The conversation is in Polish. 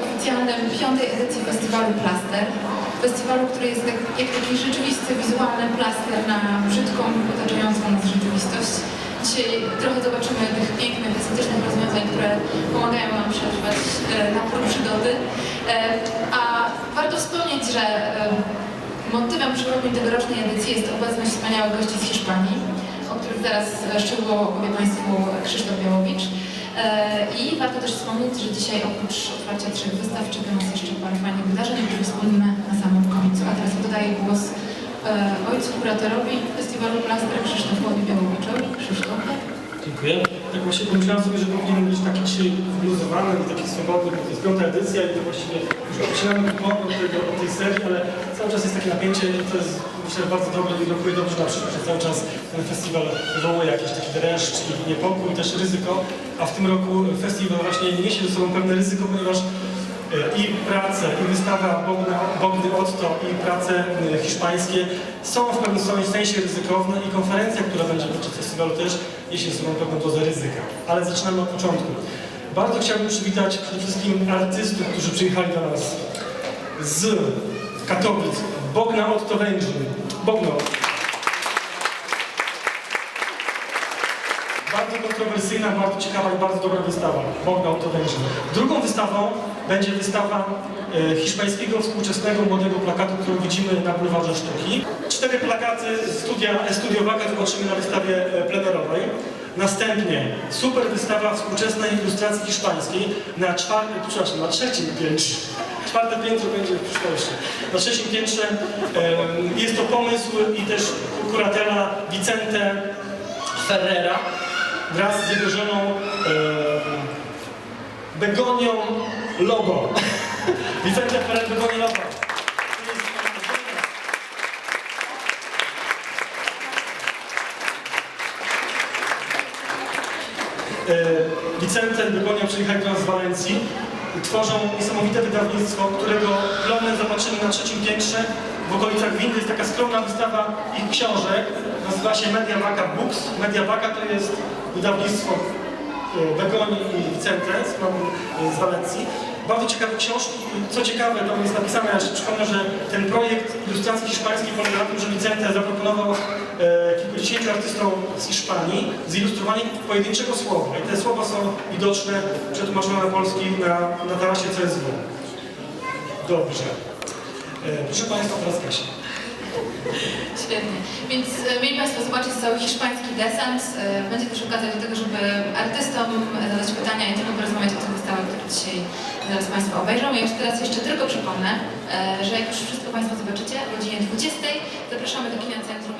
oficjalnym piątej edycji festiwalu Plaster. Festiwalu, który jest tak, jak taki rzeczywisty, wizualny plaster na brzydką, otaczającą nas rzeczywistość. Dzisiaj trochę zobaczymy tych pięknych, estetycznych rozwiązań, które pomagają nam przeżywać e, napór przygody. E, a warto wspomnieć, że e, motywem przewodnim tegorocznej edycji jest obecność wspaniałych gości z Hiszpanii, o których zaraz szczegółowo opowie Państwu Krzysztof Białowicz. E, I warto też wspomnieć, że dzisiaj oprócz otwarcia trzech wystaw czeka nas jeszcze parę fajnych wydarzeń, o których wspomnimy na samym końcu. A teraz oddaję głos e, ojcu kuratorowi festiwalu Plaster Krzysztofowi Białowiczowi. Krzysztofie. Dziękuję. Tak właśnie pomyślałem sobie, że powinien być taki dzisiaj wluzowany i taki swobodny, bo to jest piąta edycja i to właściwie już odcinamy kupon tego, tej serii, ale cały czas jest takie napięcie i to jest myślę bardzo dobre i rokuje dobrze na przyszłość, że cały czas ten festiwal wywołuje jakiś taki dreszcz i niepokój, też ryzyko, a w tym roku festiwal właśnie niesie ze sobą pewne ryzyko, ponieważ i prace, i wystawa Bogdy Otto, i prace e, hiszpańskie są w pewnym sensie ryzykowne i konferencja, która będzie podczas festiwalu też niesie ze sobą pewną dozę ryzyka. Ale zaczynamy od początku. Bardzo chciałbym przywitać przede wszystkim artystów, którzy przyjechali do nas z Katowic. Bogna Otto Węgrzyn. Bogno. Bardzo kontrowersyjna, bardzo ciekawa i bardzo dobra wystawa. Bogna Otto Węgrzyn. Drugą wystawą będzie wystawa e, hiszpańskiego współczesnego młodego plakatu, którą widzimy na bulwarze sztuki. Cztery plakaty studia, Studio zobaczymy na wystawie e, plenerowej. Następnie super wystawa współczesnej ilustracji hiszpańskiej na czwartym, przepraszam, na trzecim piętrze. Czwarte piętro będzie w przyszłości. Na trzecim piętrze e, jest to pomysł i też kuratela Vicente Ferrera wraz z jego żoną e, Begonią Lobo. Vicente Ferrer E, Vicente Begonia przyjechali do nas z Walencji tworzą niesamowite wydawnictwo, którego plony zobaczymy na trzecim piętrze. W okolicach windy jest taka skromna wystawa ich książek. Nazywa się Media Vaca Books. Media Vaca to jest wydawnictwo e, Begoni i Vicente z, z Walencji. Bardzo ciekawe książki. Co ciekawe, tam jest napisane, ja przypomnę, że ten projekt ilustracji hiszpańskiej polega na tym, że Vicente zaproponował e, kilkudziesięciu artystom z Hiszpanii zilustrowanie pojedynczego słowa. I te słowa są widoczne, przetłumaczone na polski na, na tarasie CSW. Dobrze. E, proszę Państwa, teraz Kasia. Świetnie. Więc e, mieli Państwo zobaczyć cały hiszpański desant. E, Będzie też okazja do tego, żeby artystom e, zadać pytania i tylko porozmawiać o tych wystawach, które dzisiaj zaraz Państwo obejrzą. Ja już teraz jeszcze tylko przypomnę, że jak już wszystko Państwo zobaczycie o godzinie 20 zapraszamy do Kina Centrum